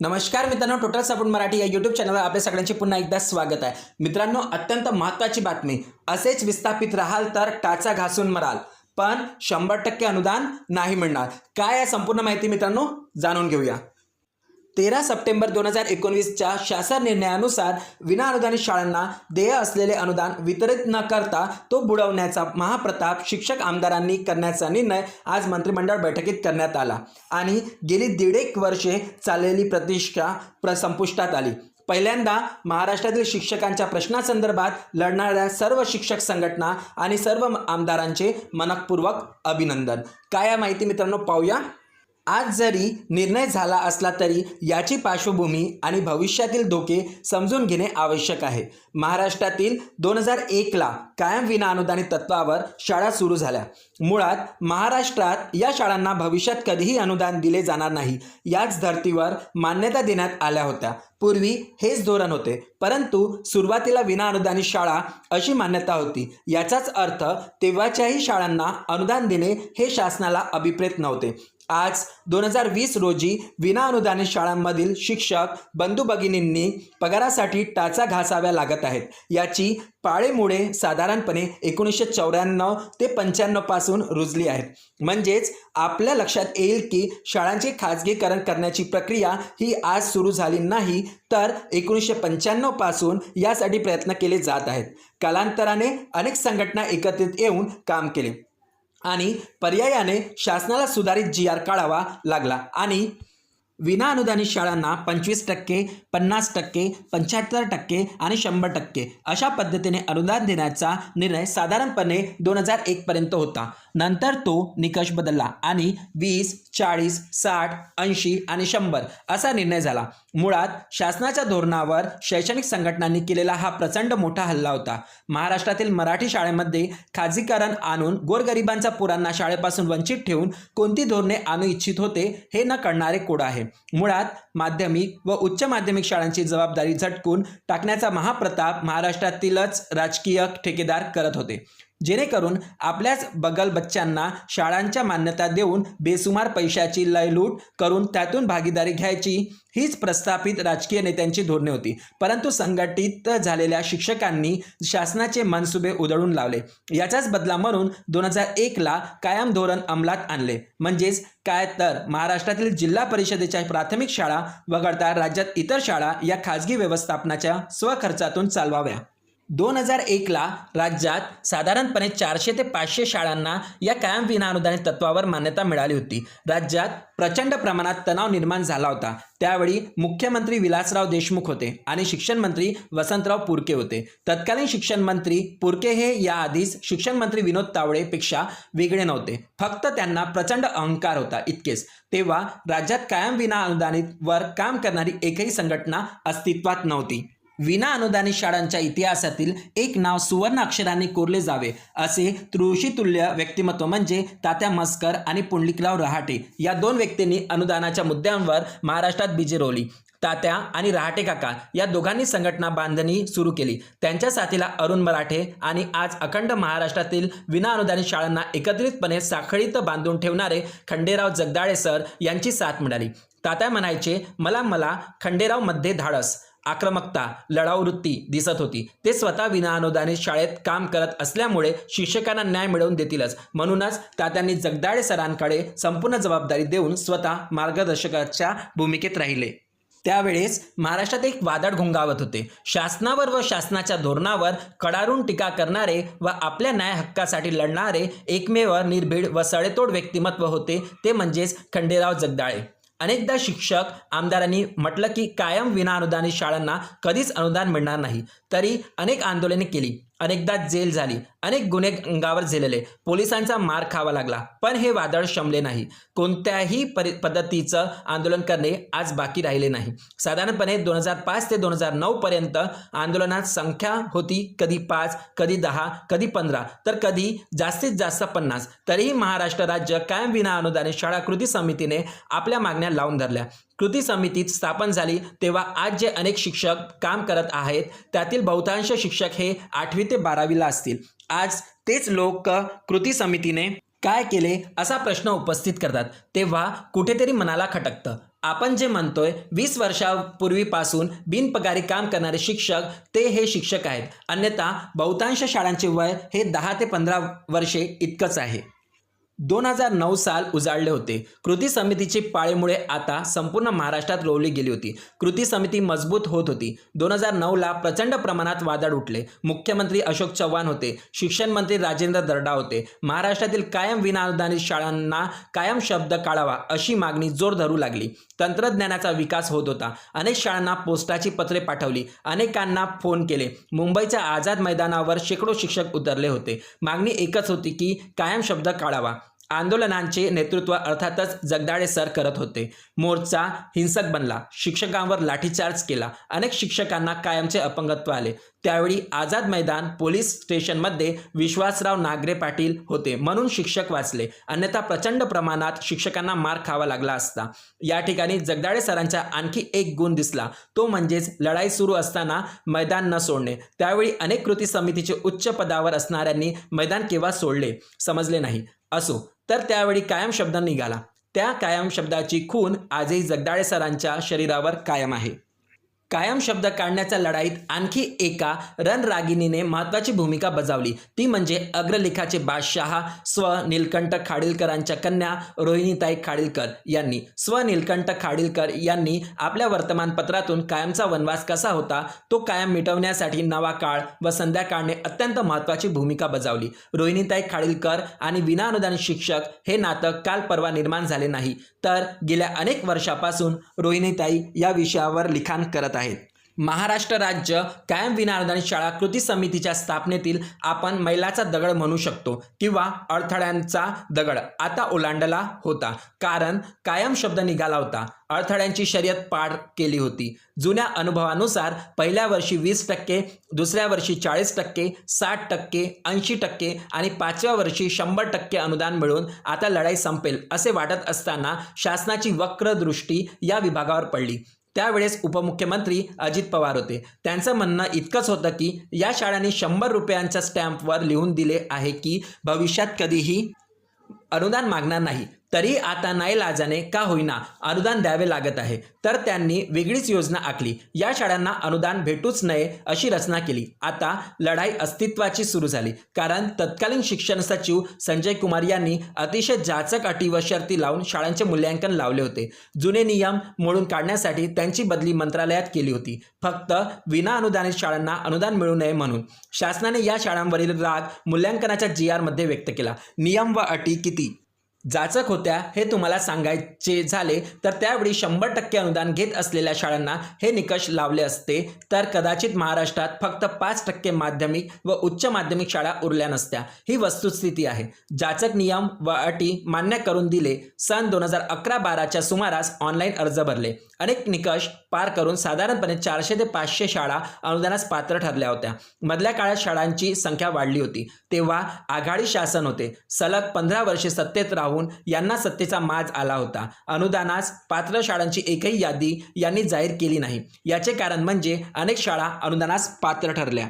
नमस्कार मित्रांनो total support Marathi या यूट्यूब चॅनलवर आपल्या सगळ्यांचे पुन्हा एकदा स्वागत आहे. मित्रांनो अत्यंत महत्त्वाची बातमी असेच विस्थापित राहाल तर टाचा घासून मराल पण शंभर टक्के अनुदान नाही मिळणार. काय आहे संपूर्ण माहिती मित्रांनो जाणून घेऊया. तेरा सप्टेंबर दोन हजार एकोणवीसच्या शासन निर्णयानुसार विनाअनुदानित शाळांना देय असलेले अनुदान वितरित न करता तो बुडवण्याचा महाप्रताप शिक्षक आमदारांनी करण्याचा निर्णय आज मंत्रिमंडळ बैठकीत करण्यात आला आणि गेली दीड एक वर्षे चाललेली प्रतिष्ठा प्र संपुष्टात आली. पहिल्यांदा महाराष्ट्रातील शिक्षकांच्या प्रश्नासंदर्भात लढणाऱ्या सर्व शिक्षक संघटना आणि सर्व आमदारांचे मनपूर्वक अभिनंदन. काय माहिती मित्रांनो पाहूया. आज जरी निर्णय झाला असला तरी याची पार्श्वभूमी आणि भविष्यातील धोके समजून घेणे आवश्यक आहे. महाराष्ट्रातील दोन हजार एकला कायम विना अनुदानित तत्वावर शाळा सुरू झाल्या. मुळात महाराष्ट्रात या शाळांना भविष्यात कधीही अनुदान दिले जाणार नाही. याच धर्तीवर मान्यता देण्यात आल्या होत्या. पूर्वी हेच धोरण होते. परंतु सुरुवातीला विना अनुदानित शाळा अशी मान्यता होती. याचाच अर्थ तेव्हाच्याही शाळांना अनुदान देणे हे शासनाला अभिप्रेत नव्हते. आज दोन हजार वीस रोजी विनाअनुदानित शाळांमधील शिक्षक बंधू भगिनींनी पगारासाठी टाचा घासाव्या लागत आहेत. याची पाळेमुळे साधारणपणे एकोणीसशे चौऱ्याण्णव ते पंच्याण्णवपासून रुजली आहेत. म्हणजेच आपल्या लक्षात येईल की शाळांचे खाजगीकरण करण्याची प्रक्रिया ही आज सुरू झाली नाही तर एकोणीसशे पंच्याण्णवपासून यासाठी प्रयत्न केले जात आहेत. कालांतराने अनेक संघटना एकत्रित येऊन काम केले. आणि पर्यायाने शासनाला सुधारित जी आर काढावा लागला. आणि विना अनुदानित शाळांना पंचवीस टक्के पन्नास टक्के पंच्याहत्तर टक्के आणि शंभर टक्के अशा पद्धतीने अनुदान देण्याचा निर्णय साधारणपणे दोन हजार एकपर्यंत होता. नंतर तो निकष बदलला आणि वीस चाळीस साठ ऐंशी आणि शंभर असा निर्णय झाला. मुळात शासनाच्या धोरणावर शैक्षणिक संघटनांनी केलेला हा प्रचंड मोठा हल्ला होता. महाराष्ट्रातील मराठी शाळेमध्ये खाजगीकरण आणून गोरगरिबांच्या पुरांना शाळेपासून वंचित ठेवून कोणती धोरणे आणू इच्छित होते हे न कळणारे कोड आहे. मुळात माध्यमिक व उच्च माध्यमिक शाळांची जबाबदारी झटकून टाकण्याचा महाप्रताप महाराष्ट्रातीलच राजकीय ठेकेदार करत होते. जेणेकरून आपल्याच बगल बच्चांना शाळांच्या मान्यता देऊन बेसुमार पैशाची लयलूट करून त्यातून भागीदारी घ्यायची हीच प्रस्थापित राजकीय नेत्यांची धोरणे होती. परंतु संघटित झालेल्या शिक्षकांनी शासनाचे मनसुबे उधळून लावले. याचाच बदला म्हणून दोन हजार एकला कायम धोरण अंमलात आणले. म्हणजेच काय तर महाराष्ट्रातील जिल्हा परिषदेच्या प्राथमिक शाळा वगळता राज्यात इतर शाळा या खाजगी व्यवस्थापनाच्या स्वखर्चातून चालवाव्या. दोन हजार एकला राज्यात साधारणपणे चारशे ते पाचशे शाळांना या कायम विनाअनुदानित तत्वावर मान्यता मिळाली होती. राज्यात प्रचंड प्रमाणात तणाव निर्माण झाला होता. त्यावेळी मुख्यमंत्री विलासराव देशमुख होते आणि शिक्षण मंत्री वसंतराव पुरके होते. तत्कालीन शिक्षण मंत्री पुरके हे याआधीच शिक्षण मंत्री विनोद तावडेपेक्षा वेगळे नव्हते. फक्त त्यांना प्रचंड अहंकार होता इतकेच. तेव्हा राज्यात कायम विनाअनुदानित वर काम करणारी एकही संघटना अस्तित्वात नव्हती. विना अनुदानित शाळांच्या इतिहासातील एक नाव सुवर्ण अक्षराने कोरले जावे. असे तुळशीतुल्य व्यक्तिमत्व म्हणजे तात्या मस्कर आणि पुंडलिकराव रहाटे. या दोन व्यक्तींनी अनुदानाच्या मुद्द्यांवर महाराष्ट्रात बीजे रोवली. तात्या आणि रहाटे काका या दोघांनी संघटना बांधणी सुरू केली. त्यांच्या साथीला अरुण मराठे आणि आज अखंड महाराष्ट्रातील विना अनुदानित शाळांना एकत्रितपणे साखळीत बांधून ठेवणारे खंडेराव जगदाळे सर यांची साथ मिळाली. तात्या म्हणायचे मला मला खंडेरावमध्ये धाडस. आक्रमकता लढाऊ वृत्ती दिसत होती. ते स्वतः विनाअनुदानित शाळेत काम करत असल्यामुळे शिक्षकांना न्याय मिळवून देतीलच. म्हणूनच तात्यांनी जगदाळे सरांकडे संपूर्ण जबाबदारी देऊन स्वतः मार्गदर्शकाच्या भूमिकेत राहिले. त्यावेळेस महाराष्ट्रात एक वादळ घोंगावत होते. शासनावर व शासनाच्या धोरणावर कडारून टीका करणारे व आपल्या न्याय हक्कासाठी लढणारे एकमेव निर्भीड व सडेतोड व्यक्तिमत्व होते ते म्हणजेच खंडेराव जगदाळे. अनेकदा शिक्षक आमदारांनी म्हटलं की कायम विनाअनुदानित शाळांना कधीच अनुदान मिळणार नाही. तरी अनेक आंदोलने केली. अनेकदा जेल झाली. अनेक गुन्हे अंगावर झेलेले. पोलिसांचा मार खावा लागला. पण हे वादळ शमले नाही. कोणत्याही परि पद्धतीचं आंदोलन करणे आज बाकी राहिले नाही. साधारणपणे दोन हजार पाच ते दोन हजार नऊ पर्यंत आंदोलनात संख्या होती कधी पाच कधी दहा कधी पंधरा तर कधी जास्तीत जास्त पन्नास. तरीही महाराष्ट्र राज्य कायम विना अनुदानित शाळा कृती समितीने आपल्या मागण्या लावून धरल्या. कृती समितीत स्थापन झाली तेव्हा आज जे अनेक शिक्षक काम करत आहेत त्यातील बहुतांश शिक्षक हे आठवी ते बारावीला असतील. आज तेच लोक कृती समितीने काय केले असा प्रश्न उपस्थित करतात. तेव्हा कुठेतरी मनाला खटकतं. आपण जे म्हणतोय वीस वर्षापूर्वीपासून बिनपगारी काम करणारे शिक्षक ते हे शिक्षक आहेत. अन्यथा बहुतांश शाळांचे वय हे दहा ते पंधरा वर्षे इतकंच आहे. दोन हजार नऊ साल उजाडले होते. कृती समितीची पाळीमुळे आता संपूर्ण महाराष्ट्रात रोवली गेली होती. कृती समिती मजबूत होत होती. दोन हजार नऊला प्रचंड प्रमाणात वादळ उठले. मुख्यमंत्री अशोक चव्हाण होते. शिक्षण मंत्री राजेंद्र दर्डा होते. महाराष्ट्रातील कायम विनाअनुदानित शाळांना कायम शब्द काढावा अशी मागणी जोर धरू लागली. तंत्रज्ञानाचा विकास होत होता. अनेक शाळांना पोस्टाची पत्रे पाठवली. अनेकांना फोन केले. मुंबईच्या आझाद मैदानावर शेकडो शिक्षक उतरले होते. मागणी एकच होती की कायम शब्द काढावा. आंदोलनांचे नेतृत्व अर्थातच जगदाळे सर करत होते. मोर्चा हिंसक बनला. शिक्षकांवर लाठीचार्ज केला. अनेक शिक्षकांना कायमचे अपंगत्व आले. त्यावेळी आझाद मैदान पोलीस स्टेशनमध्ये विश्वासराव नागरे पाटील होते म्हणून शिक्षक वाचले. अन्यथा प्रचंड प्रमाणात शिक्षकांना मार खावा लागला असता. या ठिकाणी जगदाळे सरांचा आणखी एक गुण दिसला. तो म्हणजेच लढाई सुरू असताना मैदान न सोडणे. त्यावेळी अनेक कृती समितीचे उच्च पदावर असणाऱ्यांनी मैदान केव्हा सोडले? समजले नाही. असो. तर त्यावेळी कायम शब्द निघाला. त्या कायम शब्दाची खून आजही जगदाळे सरांच्या शरीरावर कायम आहे. कायम शब्द काढण्याच्या लढाईत आणखी एका रणरागिणीने महत्त्वाची भूमिका बजावली. ती म्हणजे अग्रलेखाचे बादशहा स्व नीलकंठ खाडीलकरांच्या कन्या रोहिणीताई खाडीलकर यांनी. स्व नीलकंठ खाडीलकर यांनी आपल्या वर्तमानपत्रातून कायमचा वनवास कसा होता तो कायम मिटवण्यासाठी नवा काळ व संध्याकाळने अत्यंत महत्त्वाची भूमिका बजावली. रोहिणीताई खाडीलकर आणि विनाअनुदान शिक्षक हे नातं काल परवा निर्माण झाले नाही. तर गेल्या अनेक वर्षापासून रोहिणीताई या विषयावर लिखाण करत आहेत. महाराष्ट्र राज्य कायम विनाअनुदानित शाळा कृती समितीच्या स्थापनेतील आपण मैलाचा दगड म्हणू शकतो किंवा अडथळ्यांचा दगड. आता ओलांडला होता. कारण कायम शब्द निघाला होता. अडथळ्यांची शर्यत पार केली होती. जुन्या अनुभवानुसार पहिल्या वर्षी वीस टक्के दुसऱ्या वर्षी चाळीस टक्के साठ टक्के ऐंशी टक्के आणि पाचव्या वर्षी शंभर टक्के अनुदान मिळून आता लढाई संपेल असे वाटत असताना शासनाची वक्र दृष्टी या विभागावर पडली. त्यावेळेस उपमुख्यमंत्री अजित पवार होते. त्यांचं म्हणणं इतकंच होतं की या शाळांनी शंभर रुपयांच्या स्टॅम्पवर लिहून दिले आहे की भविष्यात कधीही अनुदान मागणार नाही. तरी आता नाईलाजाने का होईना अनुदान द्यावे लागत आहे. तर त्यांनी वेगळीच योजना आखली. या शाळांना अनुदान भेटूच नये अशी रचना केली. आता लढाई अस्तित्वाची सुरू झाली. कारण तत्कालीन शिक्षण सचिव संजय कुमार यांनी अतिशय जाचक अटी व शर्ती लावून शाळांचे मूल्यांकन लावले होते. जुने नियम मोडून काढण्यासाठी त्यांची बदली मंत्रालयात केली होती. फक्त विना अनुदानित शाळांना अनुदान मिळू नये म्हणून. शासनाने या शाळांवरील राग मूल्यांकनाच्या जी आरमध्ये व्यक्त केला. नियम व अटी किती? जाचक होत्या हे तुम्हाला सांगायचे झाले तर त्यावेळी शंभर टक्के अनुदान घेत असलेल्या शाळांना हे निकष लावले असते. तर कदाचित महाराष्ट्रात फक्त पाच टक्के माध्यमिक व उच्च माध्यमिक शाळा उरल्या नसत्या. ही वस्तुस्थिती आहे. जाचक नियम व अटी मान्य करून दिले. सन दोन हजार अकरा बाराच्या सुमारास ऑनलाईन अर्ज भरले. अनेक निकष पार करून साधारणपणे चारशे ते पाचशे शाळा अनुदानास पात्र ठरल्या होत्या. मधल्या काळात शाळांची संख्या वाढली होती. तेव्हा आघाडी शासन होते. सलग पंधरा वर्षे सत्तेत राहून राहून यांना सत्तेचा माज आला होता. अनुदानास पात्र शाळांची एकही यादी यांनी जाहीर केली नाही. याचे कारण म्हणजे अनेक शाळा अनुदानास पात्र ठरल्या.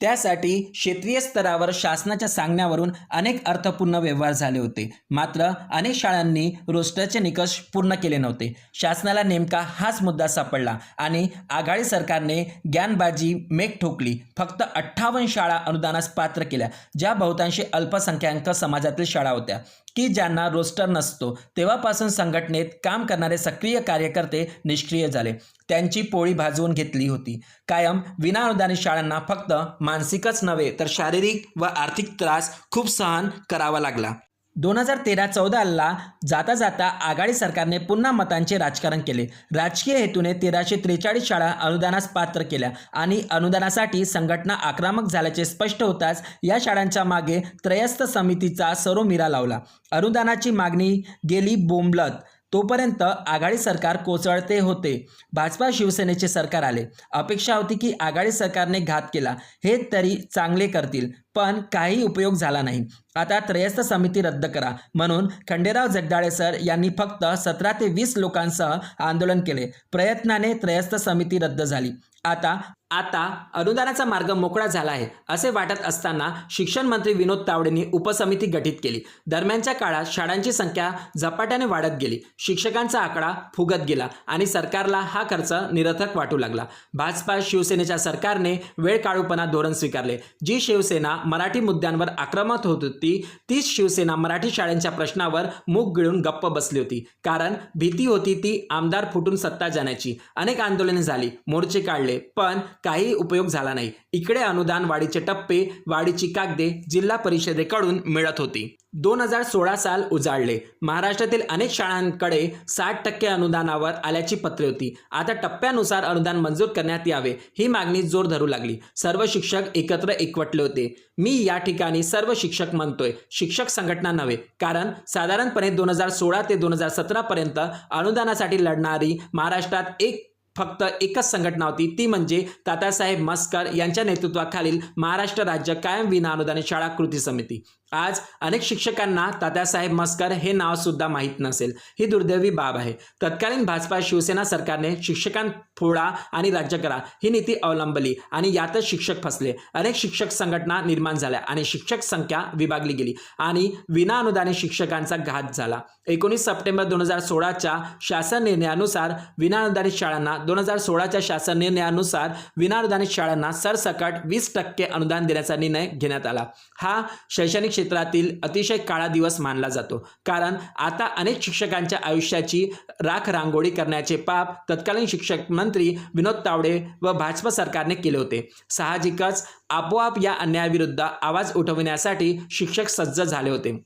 त्यासाठी क्षेत्रीय स्तरावर शासनाच्या सांगण्यावरून अनेक अर्थपूर्ण व्यवहार झाले होते. मात्र अनेक शाळांनी रोस्टरचे निकष पूर्ण केले नव्हते. शासनाला नेमका हाच मुद्दा सापडला आणि आघाडी सरकारने ज्ञानबाजी मेक ठोकली. फक्त अठ्ठावन्न शाळा अनुदानास पात्र केल्या ज्या बहुतांशी अल्पसंख्याक समाजातील शाळा होत्या. की ज्यांना रोस्टर नसतो तेव्हापासून संघटनेत काम करणारे सक्रिय कार्यकर्ते निष्क्रिय झाले. त्यांची पोळी भाजवून घेतली होती. कायम विनाअनुदानित शाळांना फक्त मानसिकच नव्हे तर शारीरिक व आर्थिक त्रास खूप सहन करावा लागला. दोन हजार तेरा चौदाला जाता जाता आघाडी सरकारने पुन्हा मतांचे राजकारण केले. राजकीय हेतूने तेराशे त्रेचाळीस शाळा अनुदानास पात्र केल्या आणि अनुदानासाठी संघटना आक्रमक झाल्याचे स्पष्ट होताच या शाळांच्या मागे त्रयस्थ समितीचा सरोमिरा लावला. अनुदानाची मागणी गेली बोंबलत. तोपर्यंत आघाडी सरकार कोसळते होते. भाजपा शिवसेनेचे सरकार आले. अपेक्षा होती की आघाडी सरकारने घात केला. हे तरी चांगले करतील पण काही उपयोग झाला नाही. आता त्रयस्थ समिती रद्द करा. म्हणून खंडेराव जगदाळे सर यांनी फक्त सतरा ते वीस लोकांसह आंदोलन केले. प्रयत्नाने त्रयस्थ समिती रद्द झाली. आता आता अनुदानाचा मार्ग मोकळा झाला आहे असे वाटत असताना शिक्षण मंत्री विनोद तावडेंनी उपसमिती गठीत केली. दरम्यानच्या काळात शाळांची संख्या झपाट्याने वाढत गेली. शिक्षकांचा आकडा फुगत गेला आणि सरकारला हा खर्च निरर्थक वाटू लागला. भाजपा शिवसेनेच्या सरकारने वेळ काळूपणा धोरण स्वीकारले. जी शिवसेना मराठी मुद्द्यांवर आक्रमक होत होती तीच शिवसेना मराठी शाळांच्या प्रश्नावर मूग गिळून गप्प बसली होती. कारण भीती होती ती आमदार फुटून सत्ता जाण्याची. अनेक आंदोलने झाली मोर्चे काढले पण काही उपयोग झाला नाही. इकडे अनुदान वाढीचे टप्पे वाढीची कागदे जिल्हा परिषदेकडून मिळत होती. दोन हजार सोळा साल उजाडले महाराष्ट्रातील अनेक शाळांकडे साठ टक्के अनुदानावर आल्याची पत्रे होती. आता टप्प्यानुसार अनुदान मंजूर करण्यात यावे ही मागणी जोर धरू लागली. सर्व शिक्षक एकत्र एकवटले होते. मी या ठिकाणी सर्व शिक्षक म्हणतोय. शिक्षक संघटना नव्हे कारण साधारणपणे दोन हजार सोळा ते दोन हजार सतरापर्यंत अनुदानासाठी लढणारी महाराष्ट्रात एक फक्त एकच संघटना होती ती म्हणजे तात्यासाहेब मस्कर यांच्या नेतृत्वाखालील महाराष्ट्र राज्य कायम विनाअनुदानित शाळा कृती समिती. आज अनेक शिक्षकांना तात्यासाहेब मस्कर हे नाव सुद्धा माहीत नसेल. ही दुर्दैवी बाब आहे. तत्कालीन भाजपा शिवसेना सरकारने शिक्षकां फोडा आणि राज्य करा ही नीती अवलंबली आणि यातच शिक्षक फसले. अनेक शिक्षक संघटना निर्माण झाल्या आणि शिक्षक संख्या विभागली गेली आणि विना अनुदानित शिक्षकांचा घात झाला. एकोणीस सप्टेंबर दोन हजार सोळाच्या शासन निर्णयानुसार विनाअनुदानित शाळांना दोन हजार सोळाच्या शासन निर्णयानुसार विनाअनुदानित शाळांना सरसकट वीस टक्के अनुदान देण्याचा निर्णय घेण्यात आला. हा शैक्षणिक क्षेत्रातील अतिशय काळा दिवस मानला जातो. कारण आता अनेक शिक्षकांच्या आयुष्याची राख रांगोळी करण्याचे पाप तत्कालीन शिक्षक मंत्री विनोद तावडे व भाजप सरकारने केले होते. साहजिकच आपोआप या अन्यायाविरुद्ध आवाज उठवण्यासाठी शिक्षक सज्ज झाले होते.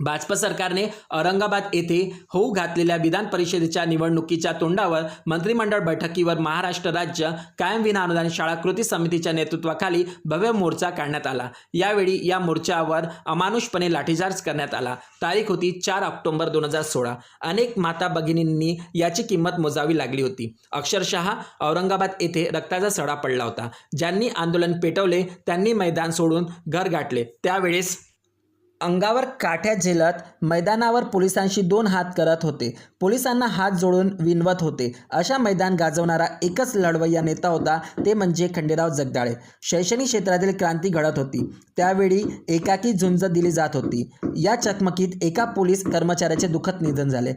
भाजप सरकारने औरंगाबाद येथे होऊ घातलेल्या विधान परिषदेच्या निवडणुकीच्या तोंडावर मंत्रिमंडळ बैठकीवर महाराष्ट्र राज्य कायम विना शाळा कृती समितीच्या नेतृत्वाखाली भव्य मोर्चा काढण्यात आला. यावेळी या मोर्चावर अमानुषपणे लाठीचार्ज करण्यात आला. तारीख होती चार ऑक्टोबर दोन हजार सोळा. अनेक माता भगिनींनी याची किंमत मोजावी लागली होती. अक्षरशः औरंगाबाद येथे रक्ताचा सडा पडला होता. ज्यांनी आंदोलन पेटवले त्यांनी मैदान सोडून घर गाठले. त्यावेळेस अंगावर काठ्या झेलत मैदानावर पोलिसांशी दोन हात करत होते. पोलिसांना हात जोडून विनवत होते. अशा मैदान गाजवणारा एकच लढवय्या नेता होता ते म्हणजे खंडेराव जगदाळे. शैक्षणिक क्षेत्रातील क्रांती घडत होती. त्यावेळी एकाकी झुंज दिली जात होती. या चकमकीत एका पोलीस कर्मचाऱ्याचे दुःखद निधन झाले.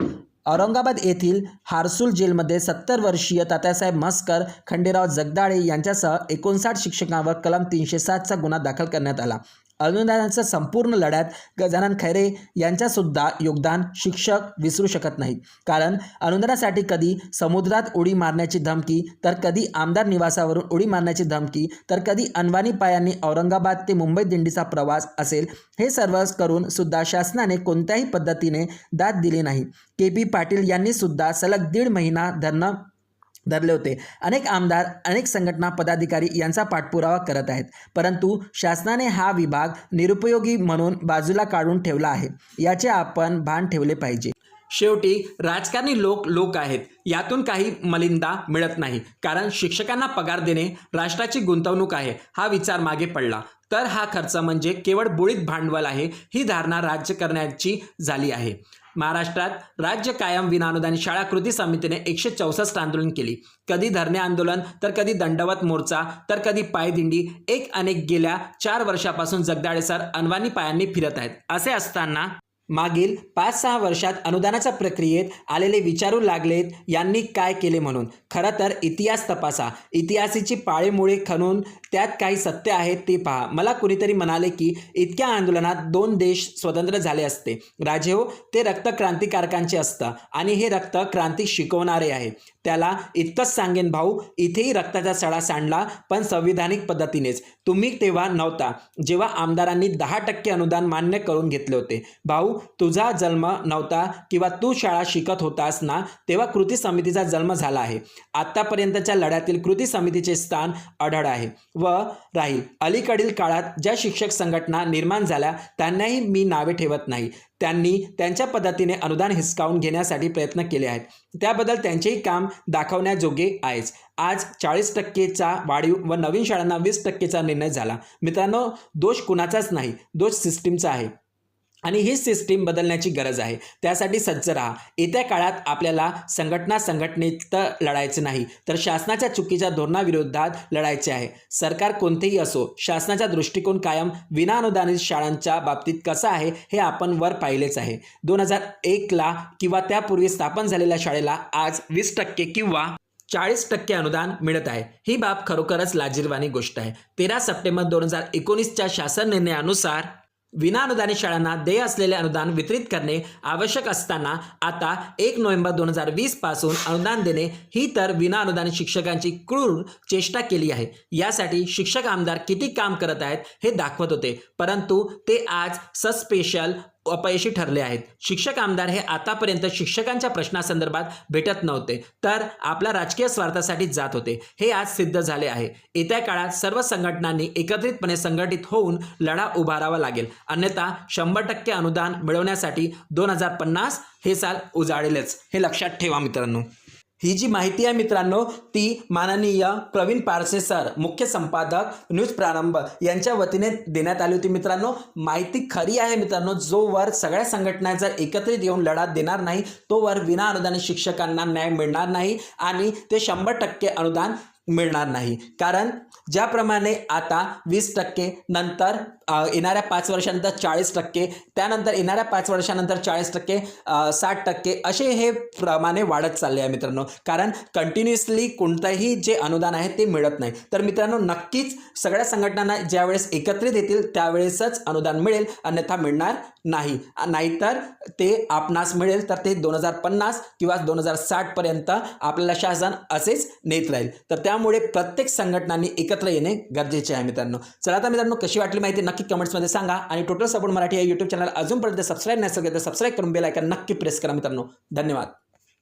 औरंगाबाद येथील हारसूल जेलमध्ये सत्तर वर्षीय तात्यासाहेब म्हस्कर खंडेराव जगदाळे यांच्यासह एकोणसाठ शिक्षकांवर कलम तीनशे सातचा गुन्हा दाखल करण्यात आला. अनुदानाच्या संपूर्ण लढ्यात गजानन खैरे यांच्यासुद्धा योगदान शिक्षक विसरू शकत नाहीत. कारण अनुदानासाठी कधी समुद्रात उडी मारण्याची धमकी तर कधी आमदार निवासावरून उडी मारण्याची धमकी तर कधी अनवाणी पायांनी औरंगाबाद ते मुंबई दिंडीचा प्रवास असेल हे सर्व करून सुद्धा शासनाने कोणत्याही पद्धतीने दाद दिली नाही. के पी पाटील यांनीसुद्धा सलग दीड महिना धरणं धरले होते. अनेक आमदार अनेक संघटना पदाधिकारी यांचा पाठपुरावा करत आहेत. परंतु शासनाने हा विभाग निरुपयोगी म्हणून बाजूला काढून ठेवला आहे. याचे आपण भान ठेवले पाहिजे. शेवटी राजकारणी लोक लोक आहेत. यातून काही मलिंदा मिळत नाही. कारण शिक्षकांना पगार देणे राष्ट्राची गुंतवणूक आहे हा विचार मागे पडला. तर हा खर्च म्हणजे केवळ बुळीत भांडवल आहे ही धारणा राज्य करण्याची झाली आहे. महाराष्ट्रात राज्य कायम विनानुदान शाळा कृती समितीने एकशे चौसष्ट आंदोलन केली. कधी धरणे आंदोलन तर कधी दंडवत मोर्चा तर कधी पायदिंडी एक अनेक गेल्या चार वर्षापासून जगदाळे सर पायांनी फिरत आहेत. असे असताना मागील पाच सहा वर्षात अनुदानाच्या प्रक्रियेत आलेले विचारू लागलेत यांनी काय केले म्हणून? खरं तर इतिहास तपासा. इतिहासाची पाळेमुळे खणून त्यात काही सत्य आहे ते पहा. मला कुणीतरी म्हणाले की इतक्या आंदोलनात दोन देश स्वतंत्र झाले असते. राजे हो ते रक्त क्रांतिकारकांचे असतं आणि हे रक्त क्रांती शिकवणारे आहे. त्याला इतकंच सांगेन भाऊ इथेही रक्ताचा सडा सांडला पण संविधानिक पद्धतीनेच. तुम्ही तेव्हा नव्हता. जेव्हा आमदारांनी दहा टक्के अनुदान मान्य करून घेतले होते. भाऊ तुझा जन्म नव्हता किंवा तू शाळा शिकत होतास ना तेव्हा कृती समितीचा जन्म झाला आहे. आतापर्यंतच्या लढ्यातील कृती समितीचे स्थान अढळ आहे. व राहील. अलीकडील काळात ज्या शिक्षक संघटना निर्माण झाल्या त्यांनाही मी नावे ठेवत नाही. त्यांनी त्यांच्या पद्धतीने अनुदान हिसकावून घेण्यासाठी प्रयत्न केले आहेत. त्याबद्दल त्यांचेही काम दाखवण्याजोगे आहेच. आज चाळीस टक्केचा वाढीव व नवीन शाळांना वीस टक्केचा निर्णय झाला. मित्रांनो दोष कुणाचाच नाही. दोष सिस्टीमचा आहे. आणि ही सिस्टीम बदलण्याची गरज आहे. त्यासाठी सज्ज राहा. येत्या काळात आपल्याला संघटना संघटनेत लढायचं नाही तर शासनाच्या चुकीच्या धोरणाविरोधात लढायचे आहे. सरकार कोणतेही असो शासनाचा दृष्टिकोन कायम विनाअनुदानित शाळांच्या बाबतीत कसा आहे हे आपण वर पाहिलेच आहे. दोन हजार एकला किंवा त्यापूर्वी स्थापन झालेल्या शाळेला आज वीस टक्के किंवा चाळीस टक्के अनुदान मिळत आहे. ही बाब खरोखरच लाजीरवाणी गोष्ट आहे. तेरा सप्टेंबर दोन हजार एकोणीसच्या शासन निर्णयानुसार विनाअनुदानित शाळांना देय असलेले अनुदान वितरित करणे आवश्यक असताना आता एक नोव्हेंबर दोन हजार वीसपासून अनुदान देणे ही तर विनाअनुदानित शिक्षकांची क्रूर चेष्टा केली आहे. यासाठी शिक्षक आमदार किती काम करत आहेत हे दाखवत होते. परंतु ते आज सस्पेशल अपयशी ठरले आहेत. शिक्षक आमदार हे आतापर्यंत शिक्षकांच्या प्रश्नासंदर्भात भेटत नव्हते तर आपल्या राजकीय स्वार्थासाठी जात होते. हे आज सिद्ध झाले आहे. येत्या काळात सर्व संघटनांनी एकत्रितपणे संघटित होऊन लढा उभारावा लागेल. अन्यथा शंभर टक्के अनुदान मिळवण्यासाठी दोन हजार पन्नास हे साल उजाळेलच. हे लक्षात ठेवा मित्रांनो. ही जी माहिती आहे मित्रांनो ती माननीय प्रवीण पारसे सर मुख्य संपादक न्यूज प्रारंभ यांच्या वतीने देण्यात आली होती मित्रांनो. माहिती खरी आहे मित्रांनो जोवर सगळ्या संघटना जर एकत्रित येऊन लढा देणार नाही तोवर विना अनुदानित शिक्षकांना न्याय मिळणार नाही आणि ते शंभर टक्के अनुदान मिळणार नाही. कारण ज्याप्रमाणे आता वीस टक्के नंतर येणाऱ्या पाच वर्षानंतर चाळीस टक्के त्यानंतर येणाऱ्या पाच वर्षानंतर चाळीस टक्के साठ टक्के असे हे प्रमाणे वाढत चालले आहे मित्रांनो. कारण कंटिन्युअसली कोणतंही जे अनुदान आहे ते मिळत नाही. तर मित्रांनो नक्कीच सगळ्या संघटनांना ज्यावेळेस एकत्रित येतील त्यावेळेसच अनुदान मिळेल अन्यथा मिळणार नाही. नाहीतर ते आपणास मिळेल तर ते दोन हजार पन्नास किंवा दोन हजार साठपर्यंत आपल्याला शासन असेच नेत राहील. तर त्यामुळे प्रत्येक संघटनांनी एकत्र येणे गरजेचे आहे मित्रांनो. चला आता मित्रांनो कशी वाटली माहिती नक्की कमेंट्समध्ये सांगा. आणि टोटल सपोर्ट मराठी या यूट्यूब चॅनल अजूनपर्यंत सबस्क्राईब नसेल तर सबस्क्राईब करून बेल आयकन नक्की प्रेस करा मित्रांनो. धन्यवाद.